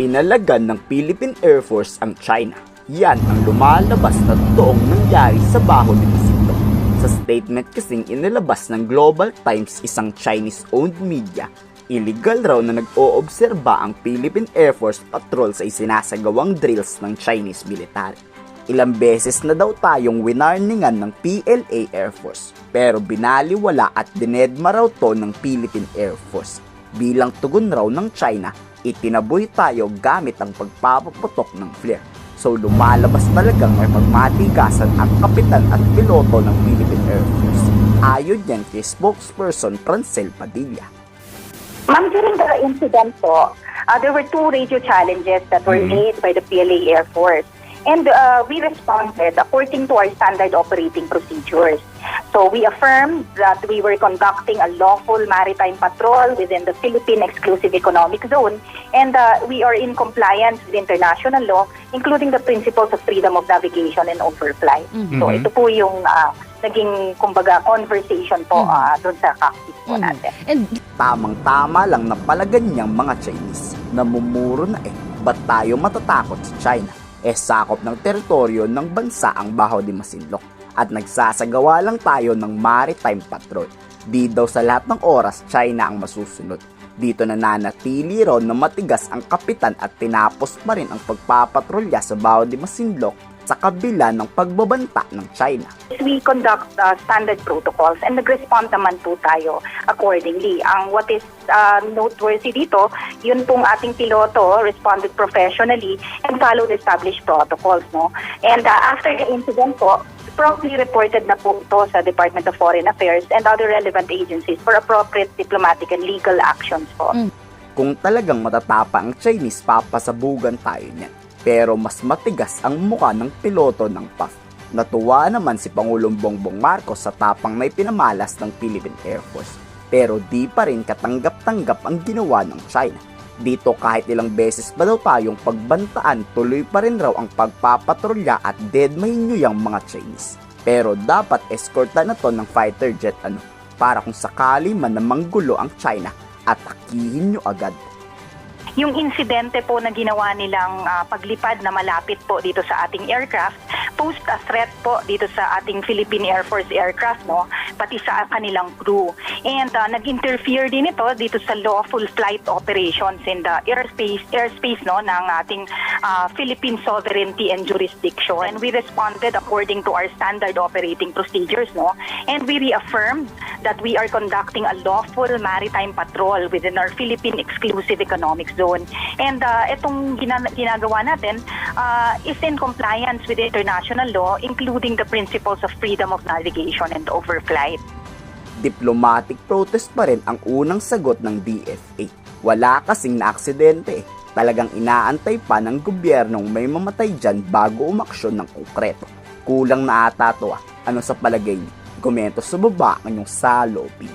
Pinalagan ng Philippine Air Force ang China. Yan ang lumalabas na totoong nangyari sa Baho de Masinloc. Sa statement kasing inilabas ng Global Times isang Chinese-owned media, illegal raw na nag-oobserba ang Philippine Air Force patrol sa isinasagawang drills ng Chinese military. Ilang beses na daw tayong winarningan ng PLA Air Force pero binaliwala at dinedma raw to ng Philippine Air Force. Bilang tugon raw ng China, itinaboy tayo gamit ang pagpapaputok ng flare. So lumalabas talagang may pagmatigasan ang kapitan at piloto ng Philippine Air Force. Ayon yan kay spokesperson Francel Padilla. Ma'am, during the incident po, uh, there were two radio challenges that were made by the PLA Air Force. And uh, we responded according to our standard operating procedures. So we affirmed that we were conducting a lawful maritime patrol within the Philippine Exclusive Economic Zone and uh, we are in compliance with international law including the principles of freedom of navigation and overflight. So ito po yung uh, naging kumbaga conversation po uh, doon sa cockpit po Mhm. natin. And Tamang-tama lang na palagan niyang mga Chinese. Namumuro na eh, ba't tayo matatakot sa China? Eh sakop ng teritoryo ng bansa ang Baho de Masinloc at nagsasagawa lang tayo ng maritime patrol. Di daw sa lahat ng oras China ang masusunod. Dito nananatili raw na matigas ang kapitan at tinapos pa rin ang pagpapatrolya sa Baho de Masinloc sa kabila ng pagbabanta ng China. we conduct uh, standard protocols and nag-respond naman po tayo accordingly. Ang what is uh, noteworthy dito, yun pong ating piloto responded professionally and followed established protocols. No? And uh, after the incident po, promptly reported na po ito sa Department of Foreign Affairs and other relevant agencies for appropriate diplomatic and legal actions po. Kung talagang matatapa ang Chinese, papasabugan tayo niyan. Pero mas matigas ang muka ng piloto ng PAF. Natuwa naman si Pangulong Bongbong Marcos sa tapang na ipinamalas ng Philippine Air Force. Pero di pa rin katanggap-tanggap ang ginawa ng China. Dito kahit ilang beses pa daw tayong pagbantaan, tuloy pa rin raw ang pagpapatrolya at deadmahin nyo yung mga Chinese. Pero dapat escortan na to ng fighter jet ano, para kung sakali man na manggulo ang China, atakihin nyo agad. Yung insidente po na ginawa nilang ah, paglipad na malapit po dito sa ating aircraft, posed a threat po dito sa ating Philippine Air Force aircraft, no? Pati sa kanilang crew. And ah, nag-interfere din ito dito sa lawful flight operations in the airspace airspace no ng ating ah, Philippine sovereignty and jurisdiction. And we responded according to our standard operating procedures, no? And we reaffirmed that we are conducting a lawful maritime patrol within our Philippine exclusive economic zone. And uh, itong gina- ginagawa natin uh, is in compliance with international law, including the principles of freedom of navigation and overflight. diplomatic protest pa rin ang unang sagot ng DFA. Wala kasing naaksidente. Talagang inaantay pa ng gobyernong may mamatay dyan bago umaksyon ng konkreto. Kulang na ata to ah. Ano sa palagay niyo? Komento sa baba ang inyong salopin.